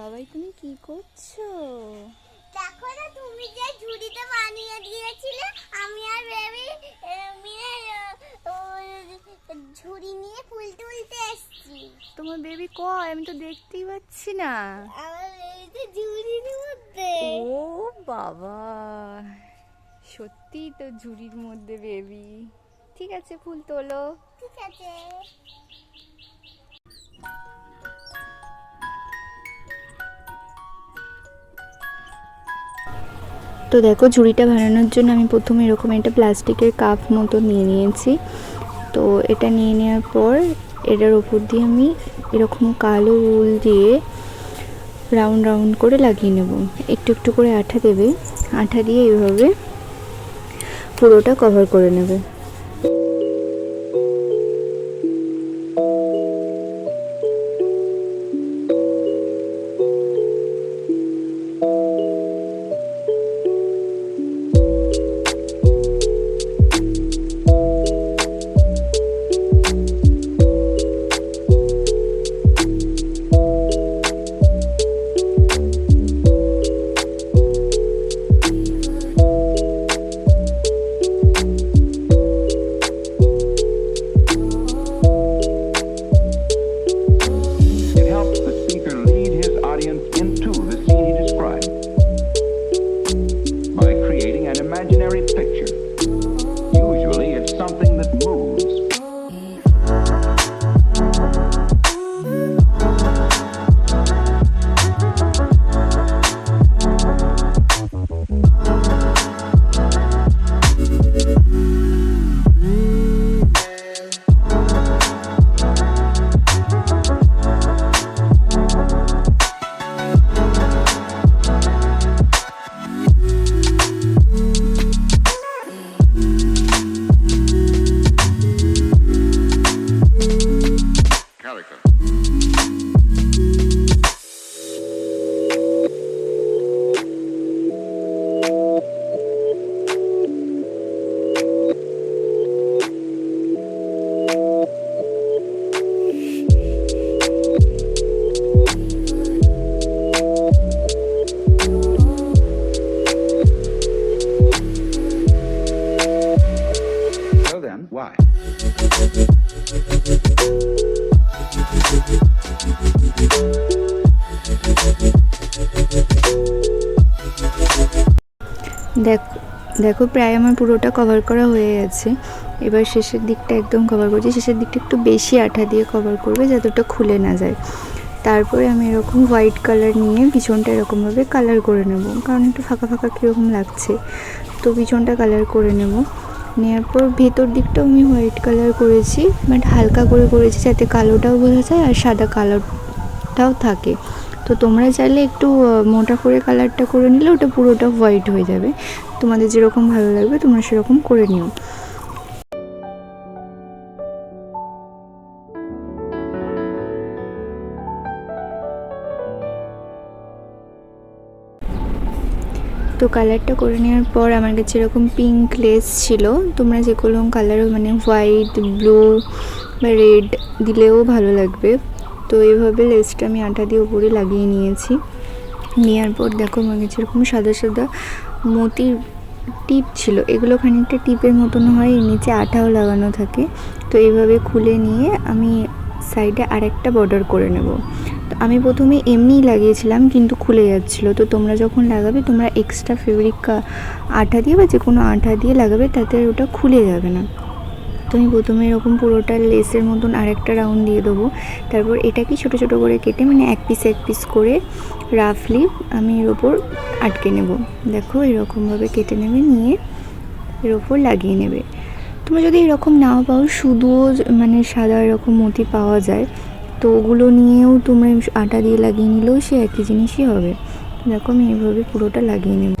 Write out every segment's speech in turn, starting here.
বাবাই তুমি কি করছ? দেখো না তুমি যে ঝুড়িতে বানিয়ে দিয়েছিলে আমি আর বেবি মিলে ঝুড়ি নিয়ে ফুল তুলতে এসেছি। তোমার বেবি কয়? আমি তো দেখতেই পাচ্ছি না। আমার বেবিতে ঝুড়ির মধ্যে। ও বাবা সত্যি তো ঝুড়ির মধ্যে বেবি। ঠিক আছে ফুল তোলো। ঠিক আছে। তো দেখো ঝুড়িটা বানানোর জন্য আমি প্রথমে এরকম একটা প্লাস্টিকের কাপ মতো নিয়ে নিয়েছি। তো এটা নিয়ে নেওয়ার পর এটার ওপর দিয়ে আমি এরকম কালো উল দিয়ে রাউন্ড রাউন্ড করে লাগিয়ে নেব। একটু একটু করে আঠা দেবে। আঠা দিয়ে এইভাবে পুরোটা কভার করে নেবে। America. দেখো দেখো প্রায় আমার পুরোটা কভার করা হয়ে গেছে। এবার শেষের দিকটা একদম কভার করছি। শেষের দিকটা একটু বেশি আঠা দিয়ে কভার করবে যাতে ওটা খুলে না যায়। তারপরে আমি এরকম হোয়াইট কালার নিয়ে পিছনটা এরকমভাবে কালার করে নেব। কারণ একটু ফাঁকা ফাঁকা কীরকম লাগছে। তো পিছনটা কালার করে নেব। নেওয়ার পর ভেতর দিকটাও আমি হোয়াইট কালার করেছি বাট হালকা করে করেছি যাতে কালোটাও বোঝা যায় আর সাদা কালারটাও থাকে। তো তোমরা চাইলে একটু মোটা করে কালারটা করে নিলে ওটা পুরোটা হোয়াইট হয়ে যাবে। তোমাদের যেরকম ভালো লাগবে তোমরা সেরকম করে নিও। তো কালারটা করে নেওয়ার পর আমার কাছে এরকম পিঙ্ক লেস ছিল। তোমরা যে কোনো কালার মানে হোয়াইট ব্লু বা রেড দিলেও ভালো লাগবে। তো এইভাবে লেসটা আমি আটা দিয়ে উপরে লাগিয়ে নিয়েছি। নেওয়ার পর দেখো আমার কাছে এরকম সাদা সাদা মতির টিপ ছিল। এগুলো খানিকটা টিপের মতন হয় নিচে আঠাও লাগানো থাকে। তো এইভাবে খুলে নিয়ে আমি সাইডে আরেকটা বর্ডার করে নেব। তো আমি প্রথমে এমনিই লাগিয়েছিলাম, কিন্তু খুলে যাচ্ছিল। তো তোমরা যখন লাগাবে, তোমরা এক্সট্রা ফেব্রিক আঠা দিয়ে বা যে কোনো আঠা দিয়ে লাগাবে, তাতে ওটা খুলে যাবে না। আমি প্রথমে এরকম পুরোটা লেসের মতন আরেকটা রাউন্ড দিয়ে দেবো। তারপর এটাকে ছোটো ছোটো করে কেটে মানে এক পিস এক পিস করে রাফলি আমি এর ওপর আটকে নেব। দেখো এরকমভাবে কেটে নেবে, নিয়ে এর ওপর লাগিয়ে নেবে। তোমরা যদি এরকম নাও পাও, শুধুও মানে সাদা এরকম মতি পাওয়া যায়, তো ওগুলো নিয়েও তোমরা আটা দিয়ে লাগিয়ে নিলেও সে একই জিনিসই হবে। দেখো আমি এইভাবে পুরোটা লাগিয়ে নেব।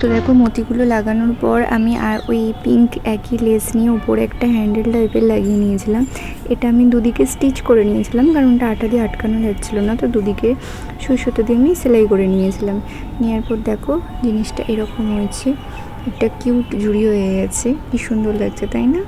তো দেখো, মতিগুলো লাগানোর পর আমি আর ওই পিঙ্ক একই লেস নিয়ে উপরে একটা হ্যান্ডেল টাইপের লাগিয়ে নিয়েছিলাম। এটা আমি দুদিকে স্টিচ করে নিয়েছিলাম, কারণ ওটা আটা দিয়ে আটকানো যাচ্ছিল না, তো দুদিকে সুই সুতো দিয়ে আমি সেলাই করে নিয়েছিলাম। নেওয়ার পর দেখো, জিনিসটা এরকম হয়েছে। একটা কিউট জুড়ি হয়ে গেছে, কি সুন্দর লাগছে, তাই না?